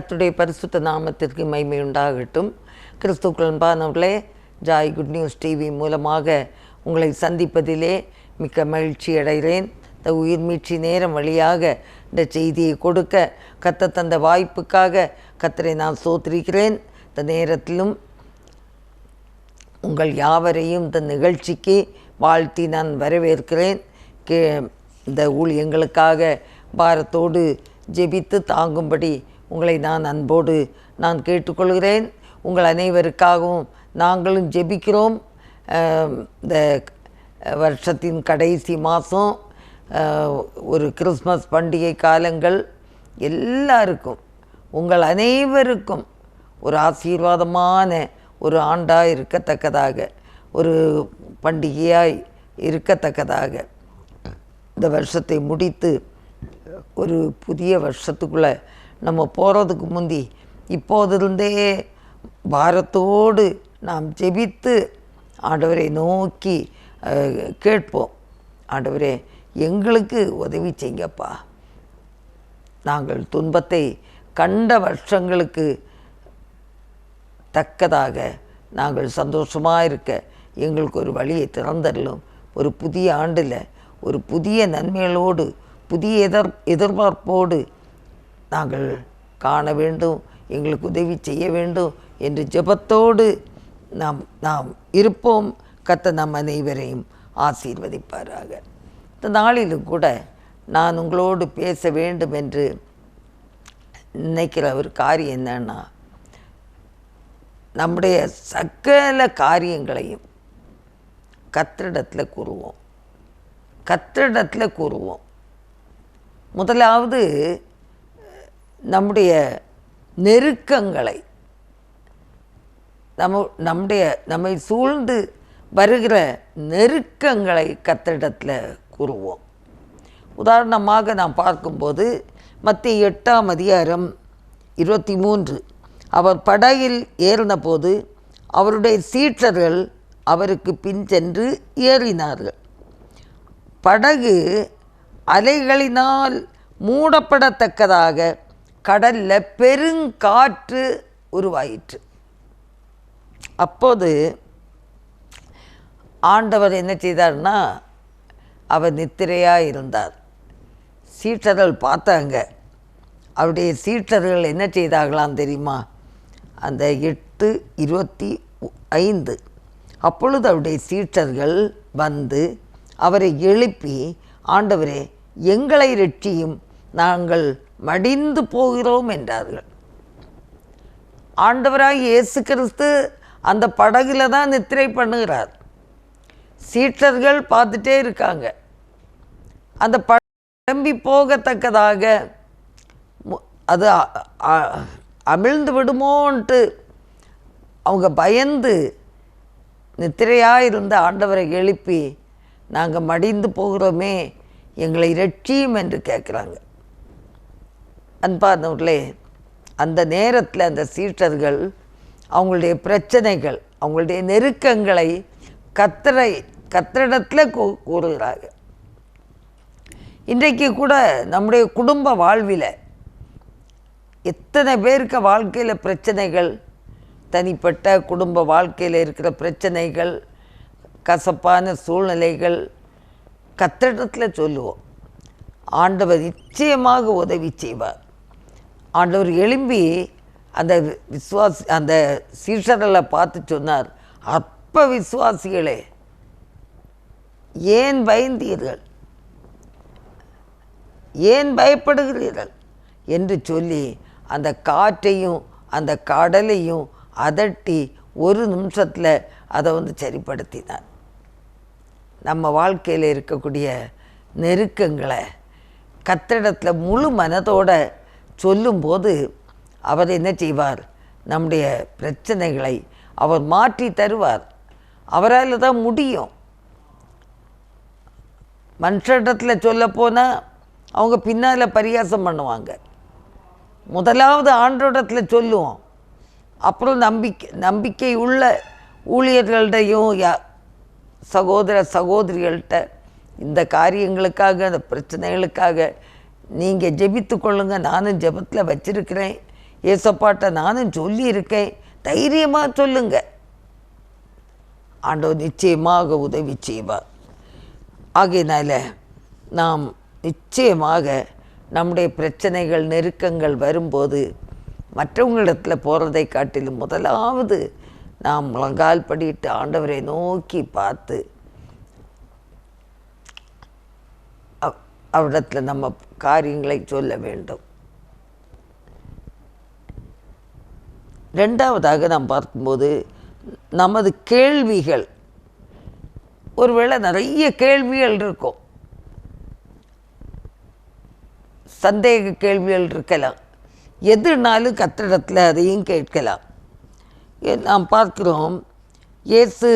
கத்துடைய பரிசுத்த நாமத்திற்கு மைமை உண்டாகட்டும். கிறிஸ்துக்கள் அன்பானவர்களே ஜாய் குட் நியூஸ் டிவி மூலமாக உங்களை சந்திப்பதிலே மிக்க மகிழ்ச்சி அடைகிறேன். இந்த உயிர் மீட்சி நேரம் வழியாக இந்த செய்தியை கொடுக்க கத்த தந்த வாய்ப்புக்காக கத்தரை நான் சோத்திருக்கிறேன். இந்த நேரத்திலும் உங்கள் யாவரையும் இந்த நிகழ்ச்சிக்கு வாழ்த்தி நான் வரவேற்கிறேன். கே இந்த ஊழியங்களுக்காக பாரத்தோடு ஜெபித்து தாங்கும்படி உங்களை நான் அன்போடு நான் கேட்டுக்கொள்கிறேன். உங்கள் அனைவருக்காகவும் நாங்களும் ஜெபிக்கிறோம். இந்த வருஷத்தின் கடைசி மாதம் ஒரு கிறிஸ்மஸ் பண்டிகை காலங்கள் எல்லாருக்கும் உங்கள் அனைவருக்கும் ஒரு ஆசீர்வாதமான ஒரு ஆண்டாக இருக்கத்தக்கதாக ஒரு பண்டிகையாய் இருக்கத்தக்கதாக இந்த வருஷத்தை முடித்து ஒரு புதிய வருஷத்துக்குள்ளே நம்ம போகிறதுக்கு முந்தி இப்போதிருந்தே பாரத்தோடு நாம் ஜெபித்து ஆண்டவரை நோக்கி கேட்போம். ஆண்டவரே எங்களுக்கு உதவி செய்யப்பா நாங்கள் துன்பத்தை கண்ட வருஷங்களுக்கு தக்கதாக நாங்கள் சந்தோஷமாக இருக்க எங்களுக்கு ஒரு வழியை திறந்தரலும். ஒரு புதிய ஆண்டில் ஒரு புதிய நன்மைகளோடு புதிய எதிர் எதிர்பார்ப்போடு நாங்கள் காண வேண்டும் எங்களுக்கு உதவி செய்ய வேண்டும் என்று ஜெபத்தோடு நாம் நாம் இருப்போம். கத்த நம் அனைவரையும் ஆசீர்வதிப்பாராக. இந்த நாளிலும் கூட நான் உங்களோடு பேச வேண்டும் என்று நினைக்கிற ஒரு காரியம் என்னன்னா நம்முடைய சகல காரியங்களையும் கத்திரிடத்தில் கூறுவோம். கத்திரிடத்தில் கூறுவோம். முதலாவது நம்முடைய நெருக்கங்களை நம்ம நம்முடைய நம்மை சூழ்ந்து வருகிற நெருக்கங்களை கத்திடத்தில் கூறுவோம். உதாரணமாக நாம் பார்க்கும்போது மத்திய எட்டாம் அதிகாரம் இருபத்தி மூன்று அவர் படகில் ஏறினபோது அவருடைய சீற்றர்கள் அவருக்கு பின் சென்று ஏறினார்கள். படகு அலைகளினால் மூடப்படத்தக்கதாக கடல்ல பெருங்காற்று உருவாயிற்று. அப்போது ஆண்டவர் என்ன செய்தார்னா அவர் நித்திரையாக இருந்தார். சீற்றர்கள் பார்த்தாங்க. அவருடைய சீற்றர்கள் என்ன செய்தார்களாம் தெரியுமா? அந்த எட்டு இருபத்தி ஐந்து. அப்பொழுது அவருடைய சீற்றர்கள் வந்து அவரை எழுப்பி ஆண்டவரே எங்களை ரட்சியும் நாங்கள் மடிந்து போகிறோம் என்றார்கள். ஆண்டவராய் இயேசு கிறிஸ்து அந்த படகுல தான் நித்திரை பண்ணுகிறார். சீற்றர்கள் பார்த்துட்டே இருக்காங்க. அந்த பழம்பி போகத்தக்கதாக மு- அது அமிழ்ந்து விடுமோன்ட்டு அவங்க பயந்து நித்திரையாக இருந்த ஆண்டவரை எழுப்பி நாங்கள் மடிந்து போகிறோமே எங்களை ரட்சியும் என்று கேட்குறாங்க. அன்பானவர்களே அந்த நேரத்தில் அந்த சீட்டர்கள் அவங்களுடைய பிரச்சனைகள் அவங்களுடைய நெருக்கங்களை கத்தரை கத்தரிடத்தில் கூ கூறுகிறாங்க. இன்றைக்கு கூட நம்முடைய குடும்ப வாழ்வில் எத்தனை பேருக்கு வாழ்க்கையில் பிரச்சனைகள் தனிப்பட்ட குடும்ப வாழ்க்கையில் இருக்கிற பிரச்சனைகள் கசப்பான சூழ்நிலைகள் கத்திரத்தில் சொல்லுவோம். ஆண்டவர் நிச்சயமாக உதவி செய்வார். ஆண்டவர் எழும்பி அந்த விஸ்வாசி அந்த சீஷர்களை பார்த்து சொன்னார் அற்ப விசுவாசிகளே ஏன் பயந்தீர்கள்? ஏன் பயப்படுகிறீர்கள்? என்று சொல்லி அந்த காற்றையும் அந்த கடலையும் அதட்டி ஒரு நிமிஷத்தில் அதை வந்து சரிப்படுத்தினார். நம்ம வாழ்க்கையில் இருக்கக்கூடிய நெருக்கங்களை கத்திடத்தில் முழு மனதோட சொல்லும்போது அவர் என்ன செய்வார்? நம்முடைய பிரச்சனைகளை அவர் மாற்றி தருவார். அவரால் தான் முடியும். மனுஷத்தில் சொல்லப்போனால் அவங்க பின்னால் பரிகாசம் பண்ணுவாங்க. முதலாவது ஆண்டோடத்தில் சொல்லுவோம். அப்புறம் நம்பிக்கை நம்பிக்கை உள்ள ஊழியர்கள்டையும் யா சகோதர சகோதரிகள்கிட்ட இந்த காரியங்களுக்காக இந்த பிரச்சனைகளுக்காக நீங்கள் ஜெபித்து கொள்ளுங்க. நானும் ஜெபத்தில் வச்சிருக்கிறேன். ஏசப்பாட்ட நானும் சொல்லியிருக்கேன். தைரியமாக சொல்லுங்க. ஆண்டவர் நிச்சயமாக உதவி செய்வார். ஆகையினால நாம் நிச்சயமாக நம்முடைய பிரச்சனைகள் நெருக்கங்கள் வரும்போது மற்றவங்களிடத்தில் போகிறதை காட்டிலும் முதலாவது நாம் முழங்கால் படிட்டு ஆண்டவரை நோக்கி பார்த்து அவரிடத்தில் நம்ம காரியங்களை சொல்ல வேண்டும். ரெண்டாவதாக நாம் பார்க்கும்போது நமது கேள்விகள் ஒருவேளை நிறைய கேள்விகள் இருக்கும். சந்தேக கேள்விகள் இருக்கலாம். எதுனாலும் கத்திடத்தில் அதையும் கேட்கலாம். நாம் பார்க்கிறோம் இயேசு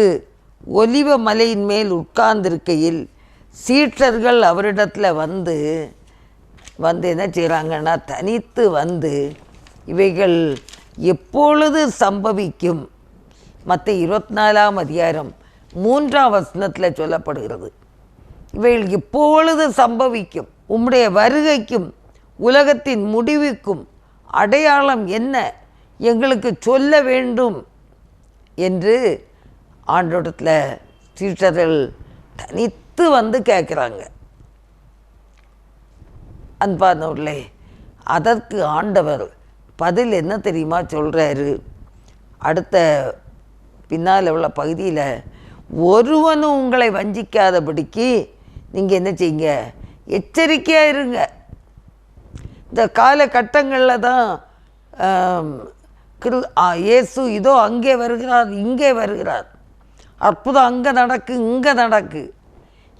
ஒலிவ மலையின் மேல் உட்கார்ந்திருக்கையில் சீற்றர்கள் அவரிடத்தில் வந்து வந்து என்ன செய்கிறாங்கன்னா தனித்து வந்து இவைகள் எப்பொழுது சம்பவிக்கும்? மற்ற இருபத்தி நாலாம் அதிகாரம் மூன்றாம் வசனத்தில் சொல்லப்படுகிறது. இவைகள் எப்பொழுது சம்பவிக்கும்? உம்முடைய வருகைக்கும் உலகத்தின் முடிவுக்கும் அடையாளம் என்ன? எங்களுக்கு சொல்ல வேண்டும் என்று ஆண்டோடத்தில் சீற்றர்கள் தனித்து வந்து கேட்குறாங்க அன்பானவர்களே அதற்கு ஆண்டவர் பதில் என்ன தெரியுமா சொல்கிறாரு அடுத்த பின்னால் உள்ள பகுதியில் ஒருவனும் உங்களை வஞ்சிக்காதபடிக்கு நீங்கள் என்ன செய்யுங்க? எச்சரிக்கையாக இருங்க. இந்த காலகட்டங்களில் தான் கிரு இயேசு இதோ அங்கே வருகிறார் இங்கே வருகிறார். அற்புதம் அங்கே நடக்கு இங்கே நடக்கு.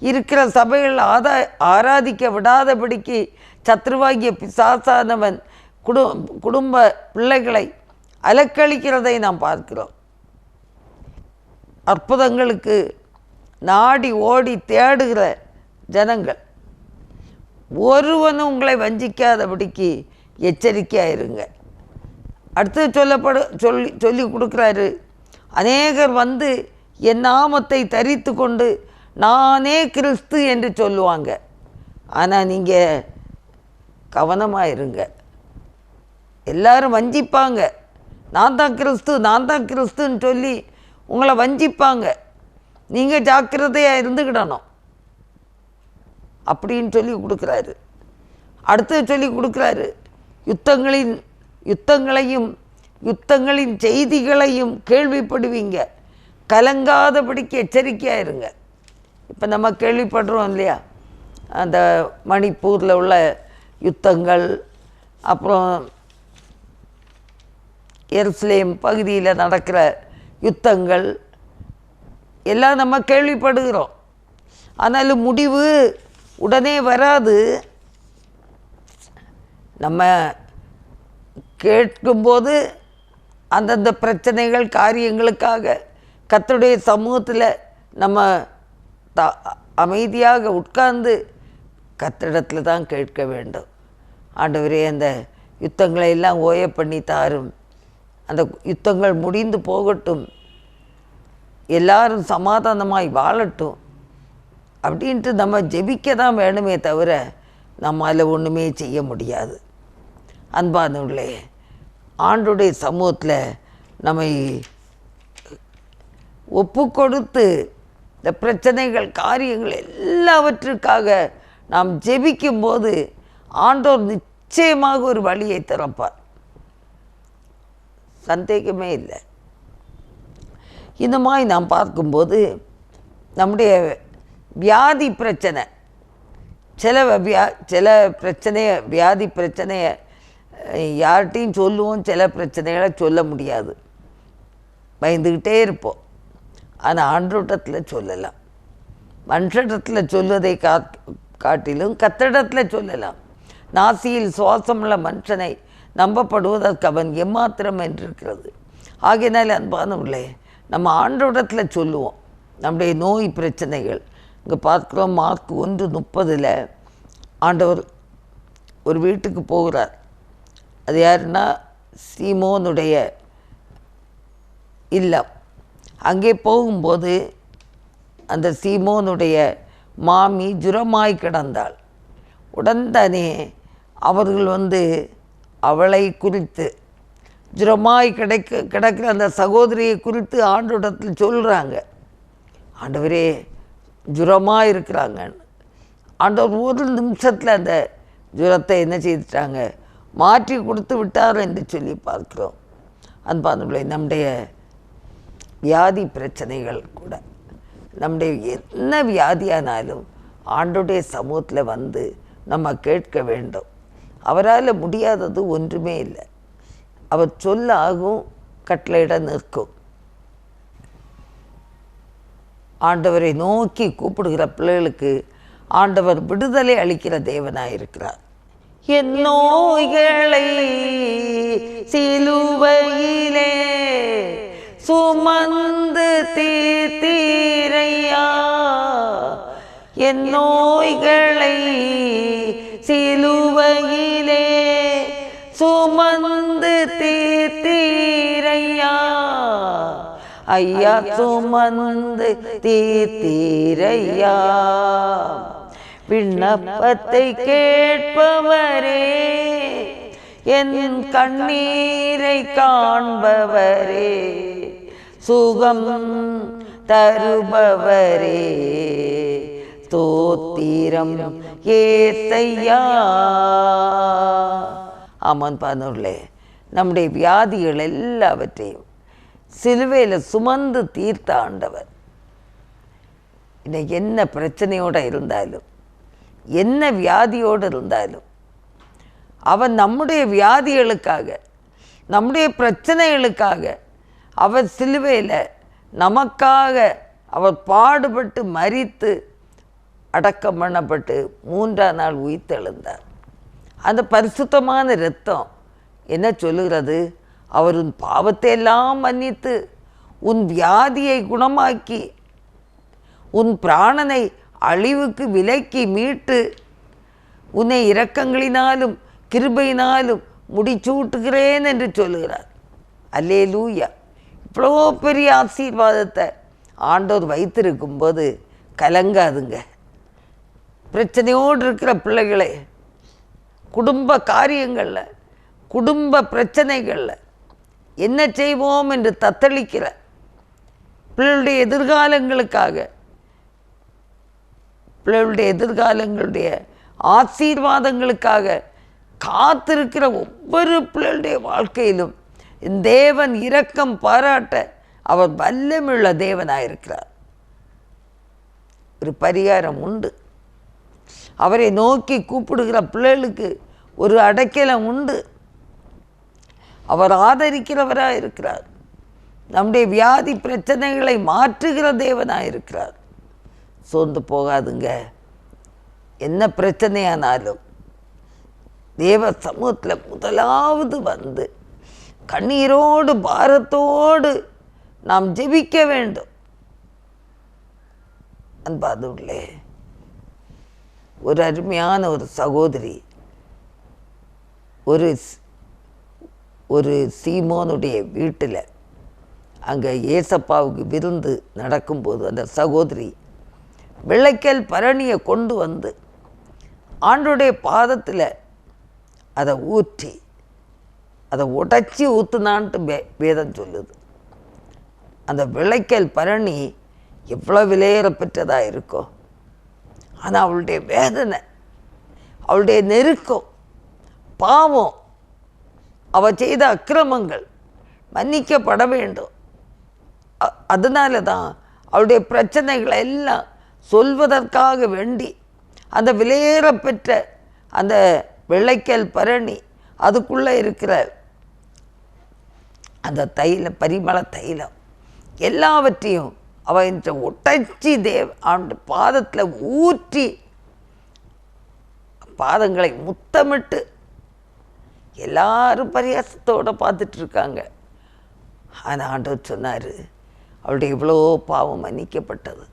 இருக்கிற சபைகள் ஆதா ஆராதிக்க விடாதபடிக்கு சத்ருவாகிய பிசாசானவன் குடு குடும்ப பிள்ளைகளை அலக்களிக்கிறதை நாம் பார்க்கிறோம். அற்புதங்களுக்கு நாடி ஓடி தேடுகிற ஜனங்கள். ஒருவனும் உங்களை வஞ்சிக்காதபடிக்கு எச்சரிக்கையாக இருங்க அடுத்து சொல்லப்படு சொல்லி சொல்லி கொடுக்குறாரு. அநேகர் வந்து என் நாமத்தை தரித்து கொண்டு நானே கிறிஸ்து என்று சொல்லுவாங்க. ஆனால் நீங்கள் கவனமாக இருங்க எல்லாரும் வஞ்சிப்பாங்க. நான் தான் கிறிஸ்து நான் தான் கிறிஸ்துன்னு சொல்லி உங்களை வஞ்சிப்பாங்க. நீங்கள் ஜாக்கிரதையாக இருந்துக்கிடணும். அப்படின்னு சொல்லி கொடுக்குறாரு. அடுத்து சொல்லி கொடுக்குறாரு. யுத்தங்களின் யுத்தங்களையும் யுத்தங்களின் செய்திகளையும் கேள்விப்படுவீங்க. கலங்காதபடிக்கு எச்சரிக்கையாக இருங்க. இப்போ நம்ம கேள்விப்படுறோம் இல்லையா? அந்த மணிப்பூரில் உள்ள யுத்தங்கள் அப்புறம் எருசலேம் பகுதியில் நடக்கிற யுத்தங்கள் எல்லாம் நம்ம கேள்விப்படுகிறோம். ஆனாலும் முடிவு உடனே வராது. நம்ம கேட்கும்போது அந்தந்த பிரச்சனைகள் காரியங்களுக்காக கத்துடைய சமூகத்தில் நம்ம த அமைதியாக உட்கார்ந்து கத்திடத்தில் தான் கேட்க வேண்டும். ஆண்டவரே அந்த யுத்தங்களை எல்லாம் ஓய பண்ணி தாரும். அந்த யுத்தங்கள் முடிந்து போகட்டும். எல்லாரும் சமாதானமாய் வாழட்டும். அப்படின்ட்டு நம்ம ஜெபிக்க தான் வேணுமே தவிர நம்மால் ஒன்றுமே செய்ய முடியாது. அன்பானவர்களே ஆண்டுடைய சமூகத்தில் நம்மை ஒப்பு கொடுத்து இந்த பிரச்சனைகள் காரியங்கள் எல்லாவற்றுக்காக நாம் ஜெபிக்கும்போது ஆண்டோர் நிச்சயமாக ஒரு வழியை திறப்பார். சந்தேகமே இல்லை. இந்த மாதிரி நாம் பார்க்கும்போது நம்முடைய வியாதி பிரச்சனை சில வியா சில பிரச்சனையை வியாதி பிரச்சனையை யார்கிட்டையும் சொல்லுவோம் சில பிரச்சனைகளை சொல்ல முடியாது. பயந்துக்கிட்டே இருப்போம். ஆனால் ஆண்டோட்டத்தில் சொல்லலாம். மனுஷிடத்தில் சொல்வதை காத் காட்டிலும் கத்திடத்தில் சொல்லலாம். நாசியில் சுவாசமுள்ள மனுஷனை நம்பப்படுவதற்கு அவன் எம்மாத்திரம் என்றிருக்கிறது. ஆகையினால அன்பானவர்களே நம்ம ஆண்டோடத்தில் சொல்லுவோம். நம்முடைய நோய் பிரச்சனைகள். இங்கே பார்க்குறோம் மார்க் ஒன்று முப்பதில் ஆண்டவர் ஒரு வீட்டுக்கு போகிறார். அது யாருன்னா சீமோனுடைய இல்லம். அங்கே போகும்போது அந்த சீமோனுடைய மாமி ஜுரமாய் கிடந்தாள். உடன்தானே அவர்கள் வந்து அவளை குறித்து ஜுரமாய் கிடைக்க கிடக்கிற அந்த சகோதரியை குறித்து ஆண்டோடத்தில் சொல்கிறாங்க ஆண்டவரே ஜுரமாக இருக்கிறாங்கன்னு. ஆண்டவர் ஒரு நிமிஷத்தில் அந்த ஜுரத்தை என்ன செய்துட்டாங்க? மாற்றி கொடுத்து விட்டார் என்று சொல்லி பார்க்கிறோம். அன்பானவர்களே நம்முடைய வியாதி பிரச்சனைகள் கூட. நம்முடைய என்ன வியாதியானாலும் ஆண்டுடைய சமூகத்தில் வந்து நம்ம கேட்க வேண்டும். அவரால் முடியாதது ஒன்றுமே இல்லை. அவர் சொல்ல ஆகும் கட்டளையிட நிற்கும். ஆண்டவரை நோக்கி கூப்பிடுகிற பிள்ளைகளுக்கு ஆண்டவர் விடுதலை அளிக்கிற தேவனாய் இருக்கிறார் என் நோய்களை சிலுவையிலே சுமந்து தீர்த்தீரையா? என் நோய்களை சிலுவையிலே சுமந்து தீர்த்தீரையா? ஐயா சுமந்து தீர்த்தீரையா? விண்ணப்பத்தை கேட்பவரே என் கண்ணீரை காண்பவரே. சுகம் தருபவரே. தோத்திரம் ஏசையா. ஆமான் பானூர்லே நம்முடைய வியாதிகள் எல்லாவற்றையும் சிலுவையில் சுமந்து தீர்த்த ஆண்டவர். இன்னைக்கு என்ன பிரச்சனையோடு இருந்தாலும் என்ன வியாதியோடு இருந்தாலும் அவன் நம்முடைய வியாதிகளுக்காக நம்முடைய பிரச்சனைகளுக்காக அவர் சிலுவையில் நமக்காக அவர் பாடுபட்டு மறித்து அடக்கம் பண்ணப்பட்டு மூன்றாம் நாள் உயிர்த்தெழுந்தார். அந்த பரிசுத்தமான இரத்தம் என்ன சொல்லுகிறது? அவர் உன் பாவத்தை எல்லாம் மன்னித்து உன் வியாதியை குணமாக்கி உன் பிராணனை அழிவுக்கு விலக்கி மீட்டு உன்னை இரக்கங்களினாலும் கிருபையினாலும் முடிச்சூட்டுகிறேன் என்று சொல்லுகிறார். அல்லே லூயா இவ்வளோ பெரிய ஆசீர்வாதத்தை ஆண்டோர் வைத்திருக்கும் போது கலங்காதுங்க. பிரச்சனையோடு இருக்கிற பிள்ளைகளே குடும்ப காரியங்களில் குடும்ப பிரச்சனைகளில் என்ன செய்வோம் என்று தத்தளிக்கிற பிள்ளைகளுடைய எதிர்காலங்களுக்காக பிள்ளைகளுடைய எதிர்காலங்களுடைய ஆசீர்வாதங்களுக்காக காத்திருக்கிற ஒவ்வொரு பிள்ளைகளுடைய வாழ்க்கையிலும் தேவன் இரக்கம் பாராட்ட அவர் வல்லமுள்ள தேவனாயிருக்கிறார். ஒரு பரிகாரம் உண்டு. அவரை நோக்கி கூப்பிடுகிற பிள்ளைகளுக்கு ஒரு அடைக்கலம் உண்டு. அவர் ஆதரிக்கிறவராக இருக்கிறார் நம்முடைய வியாதி பிரச்சனைகளை மாற்றுகிற தேவனாக இருக்கிறார் சோர்ந்து போகாதுங்க. என்ன பிரச்சனையானாலும் தேவ சமூகத்தில் முதலாவது வந்து கண்ணீரோடு பாரத்தோடு நாம் ஜெபிக்க வேண்டும். அன்பாதுள்ளே ஒரு அருமையான ஒரு சகோதரி ஒரு ஒரு சீமோனுடைய வீட்டில் அங்கே ஏசப்பாவுக்கு விருந்து நடக்கும்போது அந்த சகோதரி வெள்ளைக்கல் பரணியை கொண்டு வந்து ஆண்டுடைய பாதத்தில் அதை ஊற்றி அதை உடைச்சி ஊற்றுனான்ட்டு வே வேதம் சொல்லுது. அந்த விளைக்கல் பரணி எவ்வளோ விலையேற பெற்றதாக இருக்கும் ஆனால் அவளுடைய வேதனை அவளுடைய நெருக்கம் பாவம் அவள் செய்த அக்கிரமங்கள் மன்னிக்கப்பட வேண்டும். அதனால தான் அவளுடைய பிரச்சனைகளை எல்லாம் சொல்வதற்காக வேண்டி அந்த விலையேற பெற்ற அந்த வெள்ளைக்கல் பரணி அதுக்குள்ளே இருக்கிற அந்த தைலம் பரிமள தைலம் எல்லாவற்றையும் அவ இந்த ஒட்டச்சி தேவ் ஆண்டு பாதத்தில் ஊற்றி பாதங்களை முத்தமிட்டு எல்லாரும் பரியாசத்தோட பார்த்துட்டு இருக்காங்க ஆனால் ஆண்டவர் சொன்னார் அவளுடைய இவ்வளோ பாவம் மன்னிக்கப்பட்டது.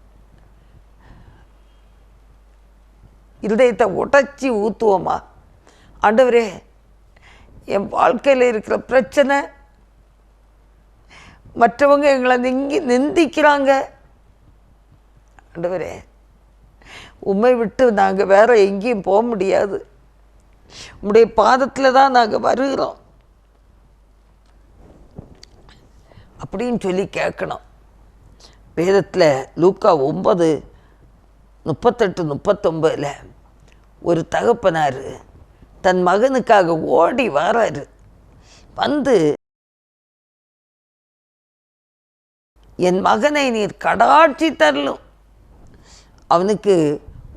இருதயத்தை உடச்சி ஊற்றுவோமா ஆண்டவரே என் வாழ்க்கையில் இருக்கிற பிரச்சனை. மற்றவங்க எங்களை நிங்கி நிந்திக்கிறாங்க. ஆண்டவரே உண்மை விட்டு நாங்கள் வேற எங்கேயும் போக முடியாது. உடைய பாதத்தில் தான் நாங்கள் வருகிறோம். அப்படின்னு சொல்லி கேட்கணும். வேதத்தில் லூக்கா ஒன்பது முப்பத்தெட்டு முப்பத்தொம்பதில் ஒரு தகப்பனார் தன் மகனுக்காக ஓடி வராரு. வந்து என் மகனை நீர் கடாட்சி தரலும். அவனுக்கு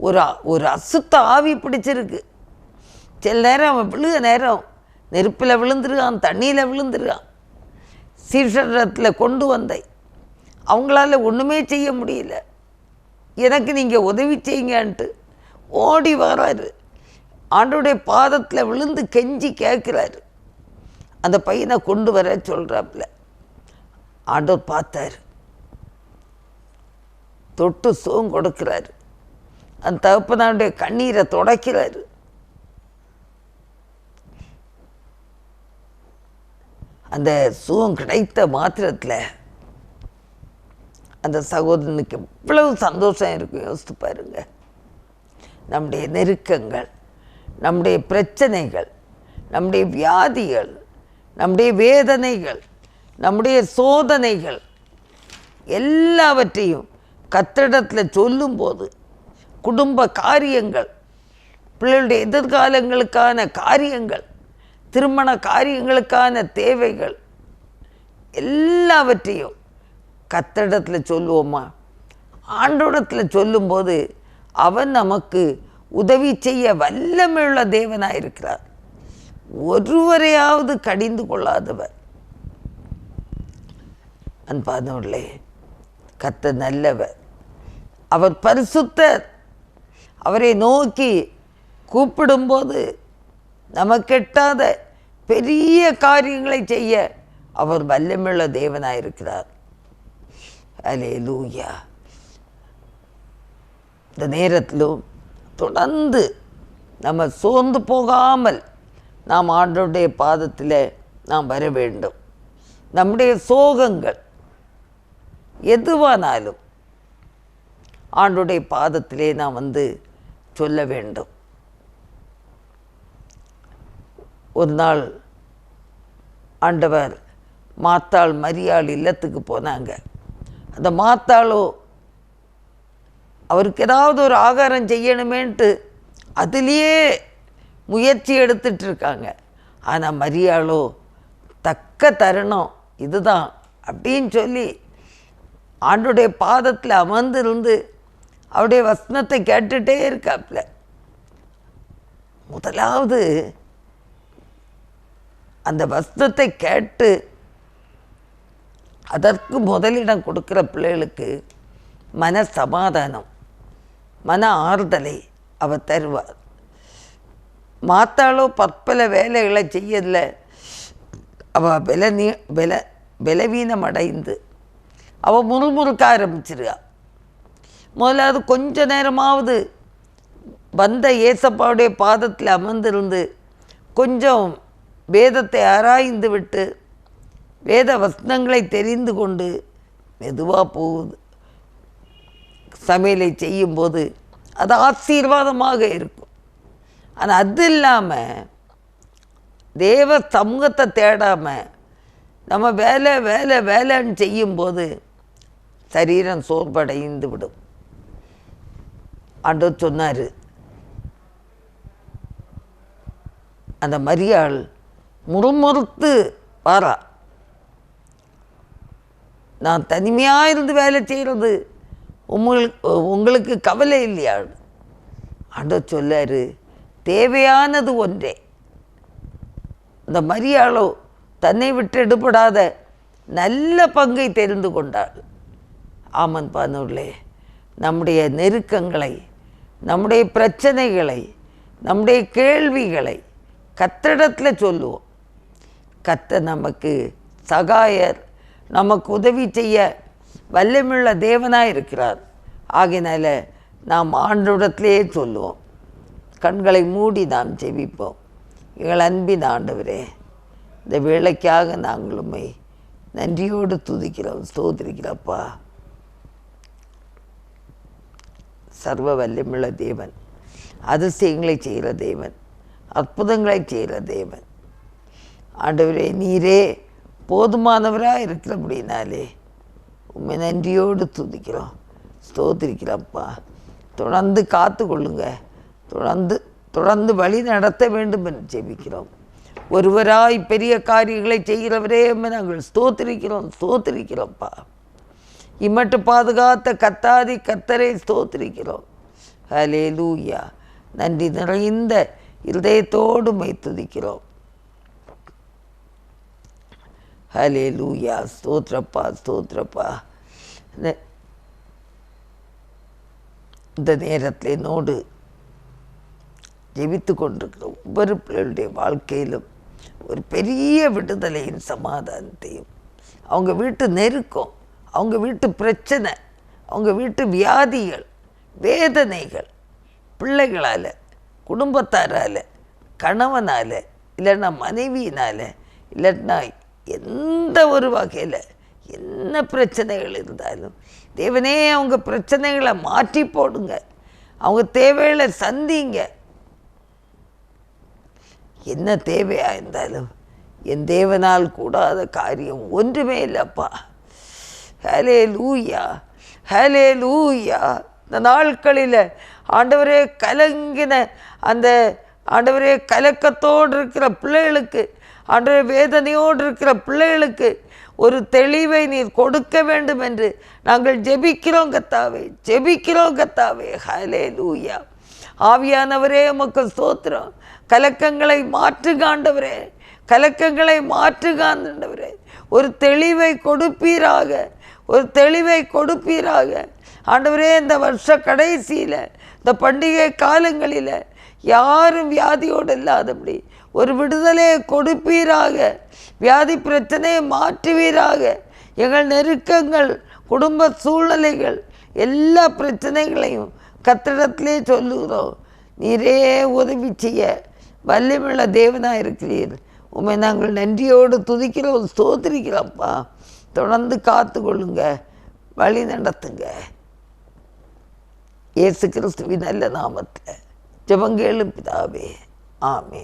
ஒரு ஒரு அசுத்த ஆவி பிடிச்சிருக்கு. சில நேரம் அவன் விழுக நேரம் நெருப்பில் விழுந்துருக்கான் தண்ணியில் விழுந்துருக்கான். சீஷரத்தில் கொண்டு வந்தேன் அவங்களால ஒன்றுமே செய்ய முடியல. எனக்கு நீங்கள் உதவி செய்யுங்கன்ட்டு ஓடி வராரு. ஆண்டோடைய பாதத்தில் விழுந்து கெஞ்சி கேட்குறாரு. அந்த பையனை கொண்டு வர சொல்கிறாப்புல ஆண்டவர் பார்த்தாரு. தொட்டு சோம் கொடுக்கிறாரு. அந்த தகப்பனாருடைய கண்ணீரை துடைக்கிறாரு. அந்த சுகம் கிடைத்த மாத்திரத்தில் அந்த சகோதரனுக்கு எவ்வளவு சந்தோஷம் இருக்கும் யோசித்து பாருங்க. நம்முடைய நெருக்கங்கள் நம்முடைய பிரச்சனைகள் நம்முடைய வியாதிகள் நம்முடைய வேதனைகள் நம்முடைய சோதனைகள் எல்லாவற்றையும் கத்திடத்தில் சொல்லும்போது குடும்ப காரியங்கள் பிள்ளைகளுடைய எதிர்காலங்களுக்கான காரியங்கள் திருமண காரியங்களுக்கான தேவைகள் எல்லாவற்றையும் கத்தடத்தில் சொல்லுவோமா? ஆண்டோடத்தில் சொல்லும்போது அவன் நமக்கு உதவி செய்ய வல்லமையுள்ள தேவனாக இருக்கிறார் ஒருவரையாவது கடிந்து கொள்ளாதவர். அன்பானவர்களே கத்த நல்லவர். அவர் பரிசுத்தர். அவரை நோக்கி கூப்பிடும்போது நமக்கெட்டாத பெரிய காரியங்களை செய்ய அவர் வல்லமுள்ள தேவனாயிருக்கிறார். அலே லூயா இந்த நேரத்திலும் தொடர்ந்து நம்ம சோர்ந்து போகாமல் நாம் ஆண்டோடைய பாதத்தில் நாம் வர வேண்டும். நம்முடைய சோகங்கள் எதுவானாலும் ஆண்டுடைய பாதத்திலே நாம் வந்து சொல்ல வேண்டும். ஒரு நாள் ஆண்டவர் மாத்தாள் மரியாள் இல்லத்துக்கு போனாங்க. அந்த மாத்தாளோ அவருக்கு ஏதாவது ஒரு ஆகாரம் செய்யணுமேன்ட்டு அதுலேயே முயற்சி எடுத்துட்ருக்காங்க. ஆனால் மரியாளோ தக்க தருணம் இதுதான் அப்படின்னு சொல்லி ஆண்டுடைய பாதத்தில் அமர்ந்திருந்து அவருடைய வசனத்தை கேட்டுகிட்டே இருக்காப்புல முதலாவது அந்த வசனத்தை கேட்டு அதற்கு முதலிடம் கொடுக்குற பிள்ளைகளுக்கு மன சமாதானம் மன ஆறுதலை அவர் தருவார். மாத்தாளோ பற்பல வேலைகளை செய்யல. அவள் வில நீ வில பலவீனம் அடைந்து அவள் முறுமுறுக்க ஆரம்பிச்சிருக்கா. முதலாவது கொஞ்ச நேரமாவது வந்த ஏசப்பாவுடைய பாதத்தில் அமர்ந்திருந்து கொஞ்சம் வேதத்தை ஆராய்ந்து விட்டு வேத வசனங்களை தெரிந்து கொண்டு மெதுவாக போகுது. சமையலை செய்யும்போது அது ஆசீர்வாதமாக இருக்கும். ஆனால் அது இல்லாமல் தேவ சமூகத்தை தேடாமல் நம்ம வேலை வேலை வேலைன்னு செய்யும்போது சரீரம் சோர்வடைந்து விடும். ஆண்டவர் சொன்னார் அந்த மரியாள் முறுமுறுத்து வாரா. நான் தனிமையாக இருந்து வேலை செய்கிறது உங்களுக்கு உங்களுக்கு கவலை இல்லையா? ஆண்டவர் சொல்லாரு தேவையானது ஒன்றே. அந்த மரியாளோ தன்னை விட்டு எடுபடாத நல்ல பங்கை தெரிந்து கொண்டாள். ஆமன் பானூர்லே நம்முடைய நெருக்கங்களை நம்முடைய பிரச்சனைகளை நம்முடைய கேள்விகளை கத்திடத்தில் சொல்லுவோம். கத்த நமக்கு சகாயர் நமக்கு உதவி செய்ய வல்லமுள்ள தேவனாக இருக்கிறார். ஆகினால நாம் ஆண்டோடத்திலே சொல்லுவோம். கண்களை மூடி நாம் ஜெபிப்போம். எங்கள் அன்பின் ஆண்டவரே இந்த வேலைக்காக நாங்கள் நன்றியோடு துதிக்கிறோம் ஸ்தோத்திரிக்கிறப்பா சர்வ வல்லமுள்ள தேவன் அதிசயங்களை செய்கிற தேவன் அற்புதங்களை செய்கிற தேவன். ஆண்டவரே நீரே போதுமானவராக இருக்கிறபடினாலே உண்மை நன்றியோடு துதிக்கிறோம். ஸ்தோத்திரிக்கிறப்பா. தொடர்ந்து காத்து கொள்ளுங்க தொடர்ந்து தொடர்ந்து வழி நடத்த வேண்டும் என்று ஜெபிக்கிறோம். ஒருவராய் பெரிய காரியங்களை செய்கிறவரே நாங்கள் ஸ்தோத்திரிக்கிறோம் ஸ்தோத்திரிக்கிறோம்ப்பா. இம்மட்டு பாதுகாத்த கத்தாதி கத்தரை ஸ்தோத்திரிக்கிறோம். ஹலே லூயா நன்றி நிறைந்த இதயத்தோடு மை துதிக்கிறோம். ஹலே லூயா ஸ்தோத்ரப்பா ஸ்தோத்ரப்பா இந்த- நேரத்தில் நோடு ஜெபித்து கொண்டிருக்கிற ஒவ்வொரு பிள்ளைகளுடைய வாழ்க்கையிலும் ஒரு பெரிய விடுதலையின் சமாதானத்தையும். அவங்க வீட்டு நெருக்கம் அவங்க வீட்டு பிரச்சனை அவங்க வீட்டு வியாதிகள் வேதனைகள் பிள்ளைகளால் குடும்பத்தாரால் கணவனால் இல்லைன்னா மனைவியினால் இல்லைன்னா எந்த ஒரு வகையில் என்ன பிரச்சனைகள் இருந்தாலும் தேவனே அவங்க பிரச்சனைகளை மாற்றி போடுங்க. அவங்க தேவைகளை சந்திங்க. என்ன தேவையா இருந்தாலும் என் தேவனால் கூடாத காரியம் ஒன்றுமே இல்லைப்பா. ஹலே லூயா ஹலே லூயா இந்த நாட்களில் ஆண்டவரே கலங்கின அந்த ஆண்டவரே கலக்கத்தோடு இருக்கிற பிள்ளைகளுக்கு அன்றைய வேதனையோடு இருக்கிற பிள்ளைகளுக்கு ஒரு தெளிவை நீர் கொடுக்க வேண்டும் என்று நாங்கள் ஜெபிக்கிறோம் கத்தாவே ஜெபிக்கிறோம் கத்தாவே ஹலே லூயா ஆவியானவரே உமக்கு ஸ்தோத்திரம். கலக்கங்களை மாற்று காண்டவரே கலக்கங்களை மாற்றுகாண்டவரே ஒரு தெளிவை கொடுப்பீராக ஒரு தெளிவை கொடுப்பீராக. ஆண்டவரே இந்த வருஷ கடைசியில் இந்த பண்டிகை காலங்களில் யாரும் வியாதியோடு இல்லாதபடி ஒரு விடுதலையை கொடுப்பீராக. வியாதி பிரச்சனையை மாற்றுவீராக. எங்கள் நெருக்கங்கள் குடும்ப சூழ்நிலைகள் எல்லா பிரச்சனைகளையும் கத்திடத்திலே சொல்லுகிறோம். நீரே உதவி செய்ய. வல்லமுள்ள தேவனாக இருக்கிறீர். உண்மை நாங்கள் நன்றியோடு துதிக்கிறோம் சோதரிக்கிறோம்ப்பா தொடர்ந்து காத்து கொள்ளுங்க வழி நடத்துங்க. இயேசு கிறிஸ்துவின் நல்ல நாமத்தில் ஜெபங்கேளும் பிதாவே. ஆமே